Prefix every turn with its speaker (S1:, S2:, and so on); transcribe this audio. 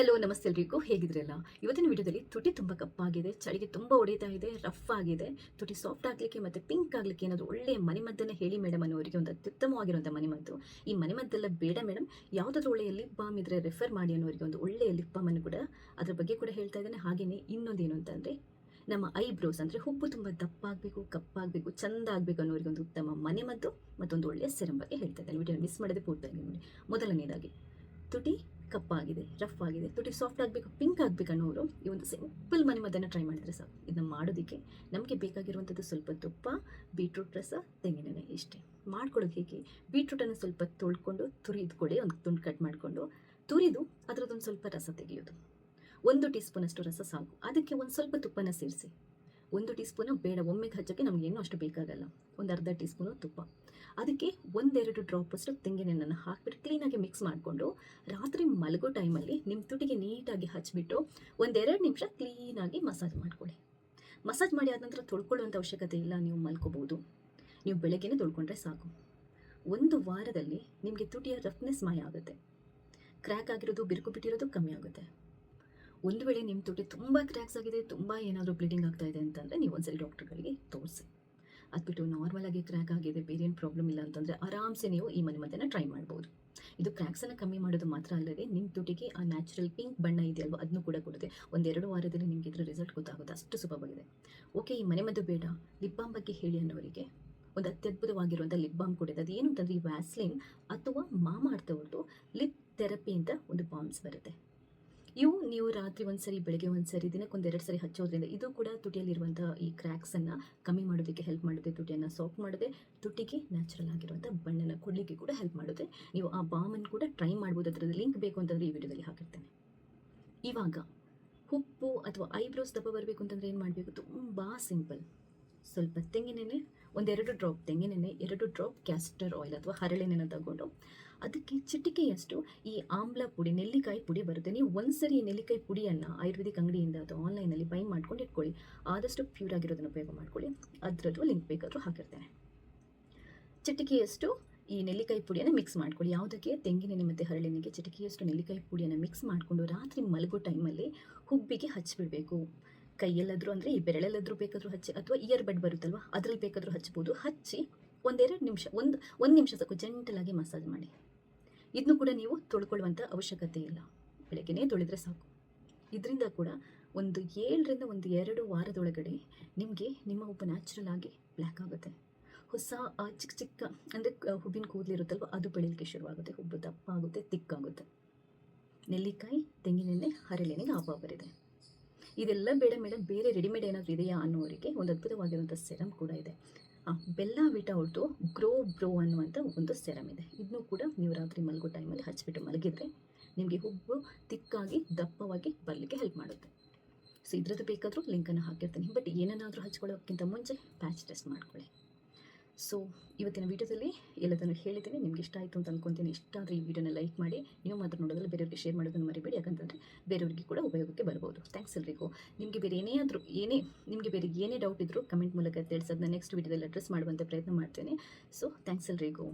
S1: Hello, ನಮಸ್ತೆ ಎಲ್ರಿಗೂ. ಹೇಗಿದ್ರಲ್ಲ? ಇವತ್ತಿನ ವಿಡಿಯೋದಲ್ಲಿ ತುಟಿ ತುಂಬ ಕಪ್ಪಾಗಿದೆ, ಚಳಿಗೆ ತುಂಬ ಒಡೀತಾ ಇದೆ ರಫ್ ಆಗಿದೆ. ತುಟಿ ಸಾಫ್ಟ್ ಆಗಲಿಕ್ಕೆ ಮತ್ತು ಪಿಂಕ್ ಆಗಲಿಕ್ಕೆ ಏನಾದರೂ ಒಳ್ಳೆಯ ಮನೆಮದ್ದನ್ನು ಹೇಳಿ ಮೇಡಮ್ ಅನ್ನೋರಿಗೆ ಒಂದು ಅತ್ಯುತ್ತಮವಾಗಿರುವಂಥ ಮನೆಮದ್ದು ಈ ಮನೆಮದ್ದೆಲ್ಲ ಬೇಡ ಮೇಡಮ್ ಯಾವುದಾದ್ರೂ ಒಳ್ಳೆಯ ಲಿಪ್ ಬಾಮ್ ಇದ್ದರೆ ರೆಫರ್ ಮಾಡಿ ಅನ್ನೋರಿಗೆ ಒಂದು ಒಳ್ಳೆಯ ಲಿಪ್ ಬಾಮನ್ನು ಕೂಡ ಅದ್ರ ಬಗ್ಗೆ ಕೂಡ ಹೇಳ್ತಾ ಇದ್ದೇನೆ. ಹಾಗೆಯೇ ಇನ್ನೊಂದೇನು ಅಂತಂದರೆ ನಮ್ಮ ಐಬ್ರೋಸ್ ಅಂದರೆ ಹುಬ್ಬು ತುಂಬ ದಪ್ಪಾಗಬೇಕು, ಕಪ್ಪಾಗಬೇಕು, ಚಂದ ಆಗಬೇಕು ಅನ್ನೋರಿಗೆ ಒಂದು ಉತ್ತಮ ಮನೆಮದ್ದು ಮತ್ತೊಂದು ಒಳ್ಳೆಯ ಸೆರಂ ಬಗ್ಗೆ ಹೇಳ್ತಾ ಇದ್ದೇನೆ. ವಿಡಿಯೋ ಮಿಸ್ ಮಾಡದೆ ಪೂರ್ತಿಯಾಗಿ ನೋಡಿ. ಮೊದಲನೇದಾಗಿ, ತುಟಿ ಕಪ್ಪಾಗಿದೆ ರಫ್ ಆಗಿದೆ, ತುಟಿ ಸಾಫ್ಟ್ ಆಗಬೇಕು ಪಿಂಕ್ ಆಗಬೇಕು ಅನ್ನೋರು ಈ ಒಂದು ಸಿಂಪಲ್ ಮನೆಮದ್ದನ್ನು ಟ್ರೈ ಮಾಡಿದರೆ ಸಾಕು. ಇದನ್ನು ಮಾಡೋದಕ್ಕೆ ನಮಗೆ ಬೇಕಾಗಿರುವಂಥದ್ದು ಸ್ವಲ್ಪ ತುಪ್ಪ ಬೀಟ್ರೂಟ್ ರಸ, ತೆಂಗಿನೆಣ್ಣೆ ಇಷ್ಟೇ. ಮಾಡ್ಕೊಳ್ಳೋಕೆ ಹೇಗೆ? ಬೀಟ್ರೂಟನ್ನು ಸ್ವಲ್ಪ ತೊಳ್ಕೊಂಡು ತುರಿದ್ಕೊಡಿ ಒಂದು ತುಂಡು ಕಟ್ ಮಾಡಿಕೊಂಡು ತುರಿದು ಅದರದ್ದೊಂದು ಸ್ವಲ್ಪ ರಸ ತೆಗೆಯೋದು. ಒಂದು ಟೀ ಸ್ಪೂನಷ್ಟು ರಸ ಸಾಕು. ಅದಕ್ಕೆ ಒಂದು ಸ್ವಲ್ಪ ತುಪ್ಪನ ಸೇರಿಸಿ. ಒಂದು ಟೀ ಸ್ಪೂನು ಬೇಡ ಒಮ್ಮೆಗೆ ಹಚ್ಚೋಕ್ಕೆ ನಮಗೇನು ಅಷ್ಟು ಬೇಕಾಗಲ್ಲ. ಒಂದು ಅರ್ಧ ಟೀ ಸ್ಪೂನು ತುಪ್ಪ. ಅದಕ್ಕೆ ಒಂದೆರಡು ಡ್ರಾಪಷ್ಟು ತೆಂಗಿನೆಣ್ಣನ್ನು ಹಾಕಿಬಿಟ್ಟು ಕ್ಲೀನಾಗಿ ಮಿಕ್ಸ್ ಮಾಡಿಕೊಂಡು ರಾತ್ರಿ ಮಲಗೋ ಟೈಮಲ್ಲಿ ನಿಮ್ಮ ತುಟಿಗೆ ನೀಟಾಗಿ ಹಚ್ಚಿಬಿಟ್ಟು ಒಂದೆರಡು ನಿಮಿಷ ಕ್ಲೀನಾಗಿ ಮಸಾಜ್ ಮಾಡ್ಕೊಳ್ಳಿ. ಮಸಾಜ್ ಮಾಡಿ ಆದ ನಂತರ ತೊಳ್ಕೊಳ್ಳುವಂಥ ಅವಶ್ಯಕತೆ ಇಲ್ಲ, ನೀವು ಮಲ್ಕೋಬೋದು. ನೀವು ಬೆಳಗ್ಗೆನೇ ತೊಳ್ಕೊಂಡ್ರೆ ಸಾಕು. ಒಂದು ವಾರದಲ್ಲಿ ನಿಮಗೆ ತುಟಿಯ ರಫ್ನೆಸ್ ಮಾಯ ಆಗುತ್ತೆ. ಕ್ರ್ಯಾಕ್ ಆಗಿರೋದು, ಬಿರುಕು ಬಿಟ್ಟಿರೋದು ಕಮ್ಮಿ ಆಗುತ್ತೆ. ಒಂದು ವೇಳೆ ನಿಮ್ಮ ತುಟಿ ತುಂಬ ಕ್ರ್ಯಾಕ್ಸ್ ಆಗಿದೆ, ತುಂಬ ಏನಾದರೂ ಬ್ಲೀಡಿಂಗ್ ಆಗ್ತಾ ಇದೆ ಅಂತಂದರೆ ನೀವು ಒಂದ್ಸರಿ ಡಾಕ್ಟರ್ಗಳಿಗೆ ತೋರಿಸಿ. ಅದ್ಬಿಟ್ಟು ನಾರ್ಮಲ್ ಆಗಿ ಕ್ರ್ಯಾಕ್ ಆಗಿದೆ, ಬೇರೆ ಏನು ಪ್ರಾಬ್ಲಮ್ ಇಲ್ಲ ಅಂತಂದರೆ ಆರಾಮ್ಸೆ ನೀವು ಈ ಮನೆ ಮದ್ದನ್ನು ಟ್ರೈ ಮಾಡ್ಬೋದು. ಇದು ಕ್ರ್ಯಾಕ್ಸನ್ನು ಕಮ್ಮಿ ಮಾಡೋದು ಮಾತ್ರ ಅಲ್ಲದೆ ನಿಮ್ಮ ತುಟಿಗೆ ಆ ನ್ಯಾಚುರಲ್ ಪಿಂಕ್ ಬಣ್ಣ ಇದೆಯಲ್ವ ಅದನ್ನು ಕೂಡ ಕೊಡುತ್ತೆ. ಒಂದೆರಡು ವಾರದಲ್ಲಿ ನಿಮಗೆ ಇದರ ರಿಸಲ್ಟ್ ಗೊತ್ತಾಗುತ್ತೆ ಅಷ್ಟು ಸುಲಭವಾಗಿದೆ. ಓಕೆ ಈ ಮನೆ ಮದ್ದು ಬೇಡ. ಲಿಪ್ ಬಾಮ್ ಬಗ್ಗೆ ಹೇಳಿ ಅನ್ನೋರಿಗೆ ಒಂದು ಅತ್ಯದ್ಭುತವಾಗಿರುವಂಥ ಲಿಪ್ ಬಾಮ್ ಕೊಡಿದೆ. ಏನು ಅಂತಂದರೆ ಈ ವ್ಯಾಸ್ಲಿನ್ ಅಥವಾ ಅರ್ಥವ್ರದ್ದು ಲಿಪ್ ಥೆರಪಿ ಅಂತ ಒಂದು ಬಾಮ್ಸ್ ಬರುತ್ತೆ. ಇವು ನೀವು ರಾತ್ರಿ ಒಂದು ಸರಿ ಬೆಳಗ್ಗೆ ಒಂದು ಸರಿ ದಿನಕ್ಕೊಂದು ಎರಡು ಸರಿ ಹಚ್ಚೋದ್ರಿಂದ ಇದು ಕೂಡ ತುಟಿಯಲ್ಲಿರುವಂಥ ಈ ಕ್ರ್ಯಾಕ್ಸನ್ನು ಕಮ್ಮಿ ಮಾಡೋದಕ್ಕೆ ಹೆಲ್ಪ್ ಮಾಡುತ್ತೆ, ತುಟಿಯನ್ನ ಸಾಫ್ಟ್ ಮಾಡುತ್ತೆ, ತುಟಿಗೆ ನ್ಯಾಚುರಲ್ ಆಗಿರುವಂಥ ಬಣ್ಣನ ಕೊಡಲಿಕ್ಕೆ ಕೂಡ ಹೆಲ್ಪ್ ಮಾಡುತ್ತೆ. ನೀವು ಆ ಬಾಮನ್ನು ಕೂಡ ಟ್ರೈ ಮಾಡ್ಬೋದು ಅದರ ಲಿಂಕ್ ಬೇಕು ಅಂತಂದರೆ ಈ ವಿಡಿಯೋದಲ್ಲಿ ಹಾಕಿರ್ತೇನೆ. ಇವಾಗ ಹುಪ್ಪು ಅಥವಾ ಐಬ್ರೋಸ್ ದಪ್ಪ ಬರಬೇಕು ಅಂತಂದರೆ ಏನು ಮಾಡಬೇಕು? ತುಂಬ ಸಿಂಪಲ್ ಸ್ವಲ್ಪ ತೆಂಗಿನೆಣ್ಣೆ ಒಂದೆರಡು ಡ್ರಾಪ್ ತೆಂಗಿನೆಣ್ಣೆ, ಎರಡು ಡ್ರಾಪ್ ಕ್ಯಾಸ್ಟರ್ ಆಯಿಲ್ ಅಥವಾ ಹರಳೆಣ್ಣೆನ ತಗೊಂಡು ಅದಕ್ಕೆ ಚಿಟಿಕೆಯಷ್ಟು ಈ ಆಮ್ಲ ಪುಡಿ, ನೆಲ್ಲಿಕಾಯಿ ಪುಡಿ ಬರುತ್ತೆ. ನೀವು ಒಂದ್ಸರಿ ಈ ನೆಲ್ಲಿಕಾಯಿ ಪುಡಿಯನ್ನು ಆಯುರ್ವೇದಿಕ್ ಅಂಗಡಿಯಿಂದ ಅಥವಾ ಆನ್ಲೈನಲ್ಲಿ ಬೈ ಮಾಡ್ಕೊಂಡು ಇಟ್ಕೊಳ್ಳಿ. ಆದಷ್ಟು ಪ್ಯೂರ್ ಆಗಿರೋದನ್ನು ಉಪಯೋಗ ಮಾಡ್ಕೊಳ್ಳಿ. ಅದರದ್ದು ಲಿಂಕ್ ಬೇಕಾದರೂ ಹಾಕಿರ್ತೇನೆ. ಚಿಟಿಕೆಯಷ್ಟು ಈ ನೆಲ್ಲಿಕಾಯಿ ಪುಡಿಯನ್ನು ಮಿಕ್ಸ್ ಮಾಡ್ಕೊಳ್ಳಿ. ಯಾವುದಕ್ಕೆ? ತೆಂಗಿನೆಣ್ಣೆ ಮತ್ತು ಹರಳೆಣ್ಣೆಗೆ ಚಿಟಿಕೆಯಷ್ಟು ನೆಲ್ಲಿಕಾಯಿ ಪುಡಿಯನ್ನು ಮಿಕ್ಸ್ ಮಾಡಿಕೊಂಡು ರಾತ್ರಿ ಮಲಗೋ ಟೈಮಲ್ಲಿ ಹುಬ್ಬಿಗೆ ಹಚ್ಚಿಬಿಡಬೇಕು ಕೈಯಲ್ಲಾದರೂ ಅಂದರೆ ಈ ಬೆರಳಲ್ಲಾದರೂ ಬೇಕಾದರೂ ಹಚ್ಚಿ, ಅಥವಾ ಇಯರ್ ಬಡ್ ಬರುತ್ತಲ್ವ, ಅದರಲ್ಲಿ ಬೇಕಾದರೂ ಹಚ್ಬೋದು. ಹಚ್ಚಿ ಒಂದೆರಡು ನಿಮಿಷ, ಒಂದು ಒಂದು ನಿಮಿಷ ಸಾಕು ಜಂಟಲಾಗಿ ಮಸಾಜ್ ಮಾಡಿ. ಇದನ್ನು ಕೂಡ ನೀವು ತೊಳ್ಕೊಳ್ಳುವಂಥ ಅವಶ್ಯಕತೆ ಇಲ್ಲ. ಬೆಳಗ್ಗೆನೇ ತೊಳೆದ್ರೆ ಸಾಕು. ಇದರಿಂದ ಕೂಡ ಒಂದು ಏಳರಿಂದ ಒಂದು ಎರಡು ವಾರದೊಳಗಡೆ ನಿಮಗೆ ನಿಮ್ಮ ಒಬ್ಬ ನ್ಯಾಚುರಲ್ ಆಗಿ ಬ್ಲ್ಯಾಕ್ ಆಗುತ್ತೆ. ಹೊಸ ಚಿಕ್ಕ ಚಿಕ್ಕ, ಅಂದರೆ ಹುಬ್ಬಿನ ಕೂದಲಿರುತ್ತಲ್ವ ಅದು ಬೆಳೀಲಿಕ್ಕೆ ಶುರುವಾಗುತ್ತೆ. ಹುಬ್ಬು ದಪ್ಪ ಆಗುತ್ತೆ. ತಿಕ್ಕಾಗುತ್ತೆ ನೆಲ್ಲಿಕಾಯಿ, ತೆಂಗಿನೆಣ್ಣೆ, ಹರಳೆಣ್ಣೆಗೆ ಆಪ ಬರಿದೆ ಇದೆಲ್ಲ ಬೇಡ ಮೇಡಮ್ ಬೇರೆ ರೆಡಿಮೇಡ್ ಏನಾದರೂ ಇದೆಯಾ ಅನ್ನೋರಿಗೆ ಒಂದು ಅದ್ಭುತವಾಗಿರುವಂಥ ಸೆರಮ್ ಕೂಡ ಇದೆ. ಬೆಲ್ಲ ವಿಟ ಹೊರತು ಗ್ರೋ ಬ್ರೋ ಅನ್ನುವಂಥ ಒಂದು ಸೆರಮ್ ಇದೆ. ಇದನ್ನು ಕೂಡ ನೀವು ರಾತ್ರಿ ಮಲಗೋ ಟೈಮಲ್ಲಿ ಹಚ್ಬಿಟ್ಟು ಮಲಗಿದ್ರೆ ನಿಮಗೆ ಹುಬ್ಬು ತಿಕ್ಕಾಗಿ, ದಪ್ಪವಾಗಿ ಬರಲಿಕ್ಕೆ ಹೆಲ್ಪ್ ಮಾಡುತ್ತೆ. ಸೊ ಇದ್ರದ್ದು ಬೇಕಾದರೂ ಲಿಂಕನ್ನು ಹಾಕಿರ್ತೀನಿ. ಬಟ್ ಏನನ್ನಾದರೂ ಹಚ್ಕೊಳ್ಳೋಕ್ಕಿಂತ ಮುಂಚೆ ಪ್ಯಾಚ್ ಟೆಸ್ಟ್ ಮಾಡ್ಕೊಳ್ಳಿ. ಸೊ ಇವತ್ತಿನ ವಿಡಿಯೋದಲ್ಲಿ ಎಲ್ಲದನ್ನು ಹೇಳಿದ್ದೀನಿ. ನಿಮ್ಗೆ ಇಷ್ಟ ಆಯಿತು ಅಂತ ಅನ್ಕೊಂತೀನಿ. ಇಷ್ಟ ಆದರೆ ಈ ವಿಡಿಯೋನ ಲೈಕ್ ಮಾಡಿ. ನೀವು ಮಾತ್ರ ನೋಡೋದ್ರಲ್ಲಿ ಬೇರೆಯವ್ರಿಗೆ ಶೇರ್ ಮಾಡೋದನ್ನು ಮರಿಬೇಡಿ. ಯಾಕಂತಂದರೆ ಬೇರೆಯವ್ರಿಗೆ ಕೂಡ ಉಪಯೋಗಕ್ಕೆ ಬರ್ಬೋದು. ಥ್ಯಾಂಕ್ಸ್ ಎಲ್ರಿಗೂ. ನಿಮಗೆ ಬೇರೆ ಏನೇ ಆದರೂ ಏನೇ, ನಿಮಗೆ ಬೇರೆ ಏನೇ ಡೌಟ್ ಇದ್ದರೂ ಕಮೆಂಟ್ ಮೂಲಕ ತಿಳಿಸೋದನ್ನ ನೆಕ್ಸ್ಟ್ ವಿಡಿಯೋದಲ್ಲಿ ಅಡ್ರೆಸ್ ಮಾಡುವಂಥ ಪ್ರಯತ್ನ ಮಾಡ್ತೇನೆ. ಸೊ ಥ್ಯಾಂಕ್ಸ್ ಎಲ್ರಿಗೂ.